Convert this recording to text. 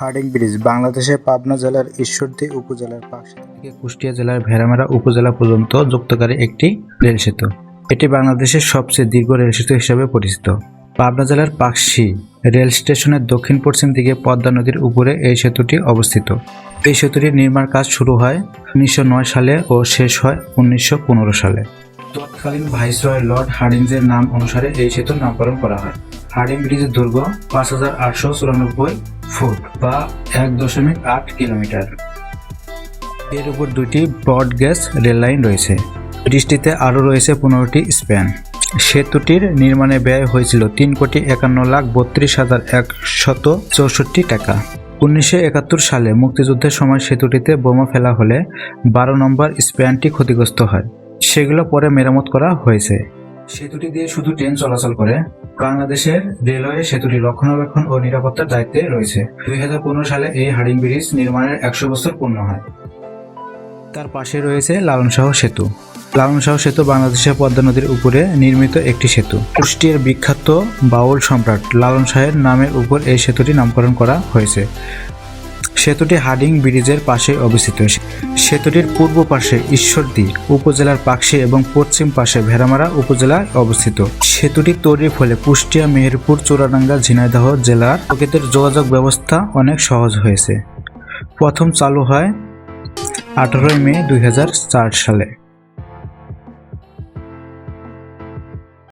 Herding bridge, বাংলাদেশের পাবনা জেলার ঈশ্বরদী উপজেলার পাশে থেকে কুষ্টিয়া জেলার ভেড়ামারা উপজেলা পর্যন্ত যুক্তকারী একটি রেল সেতু। এটি বাংলাদেশের সবচেয়ে দীর্ঘ রেল সেতু হিসেবে পরিচিত। পাবনা জেলার পাকশি রেল স্টেশনের দক্ষিণ পশ্চিম দিকে পদ্মা নদীর উপরে এই সেতুটি অবস্থিত। এই সেতুটির নির্মাণ কাজ শুরু হয় উনিশশো নয় সালে ও শেষ হয় উনিশশো পনেরো সালে। তৎকালীন ভাইসরয় লর্ড হার্ডিঞ্জের নাম অনুসারে এই সেতুর নামকরণ করা হয়। হার্ডিং ব্রিজের দৈর্ঘ্য পাঁচ হাজার আটশো চুরানব্বই ফুট বা এক দশমিক আট কিলোমিটার। এর উপর দুইটি রেল লাইন রয়েছে। ব্রিজটিতে আরও রয়েছে পনেরোটি স্প্যান। সেতুটির নির্মাণে ব্যয় হয়েছিল তিন কোটি একান্ন লাখ বত্রিশ হাজার একশত চৌষট্টি টাকা। উনিশশো একাত্তর সালে মুক্তিযুদ্ধের সময় সেতুটিতে বোমা ফেলা হলে বারো নম্বর স্প্যানটি ক্ষতিগ্রস্ত হয়। সেগুলো পরে মেরামত করা হয়েছে। সেতুটি দিয়ে শুধু ট্রেন চলাচল করে। বাংলাদেশের রেলওয়ে সেতুটি রক্ষণাবেক্ষণ ও নিরাপত্তার দায়িত্বে রয়েছে। দুই হাজার পনেরো সালে এই হার্ডিং ব্রিজ নির্মাণের একশো বছর পূর্ণ হয়। তার পাশে রয়েছে লালন শাহ সেতু। লালন শাহ সেতু বাংলাদেশের পদ্মা নদীর উপরে নির্মিত একটি সেতু। কুষ্টিয়ার বিখ্যাত বাউল সম্রাট লালন শাহের নামের উপর এই সেতুটি নামকরণ করা হয়েছে। সেতুটি হার্ডিং ব্রিজের পাশে অবস্থিত। সেতুটির পূর্ব পাশে ঈশ্বরদী, উপজেলার পাকশি এবং পশ্চিম পাশে ভেড়ামারা উপজেলায় অবস্থিত। সেতুটি তৈরির ফলে কুষ্টিয়া, মেহেরপুর, চোরাডাঙ্গা, ঝিনাইদহ জেলার লোকেদের যোগাযোগ ব্যবস্থা অনেক সহজ হয়েছে। প্রথম চালু হয় আঠারোই মে দুই হাজার চার সালে।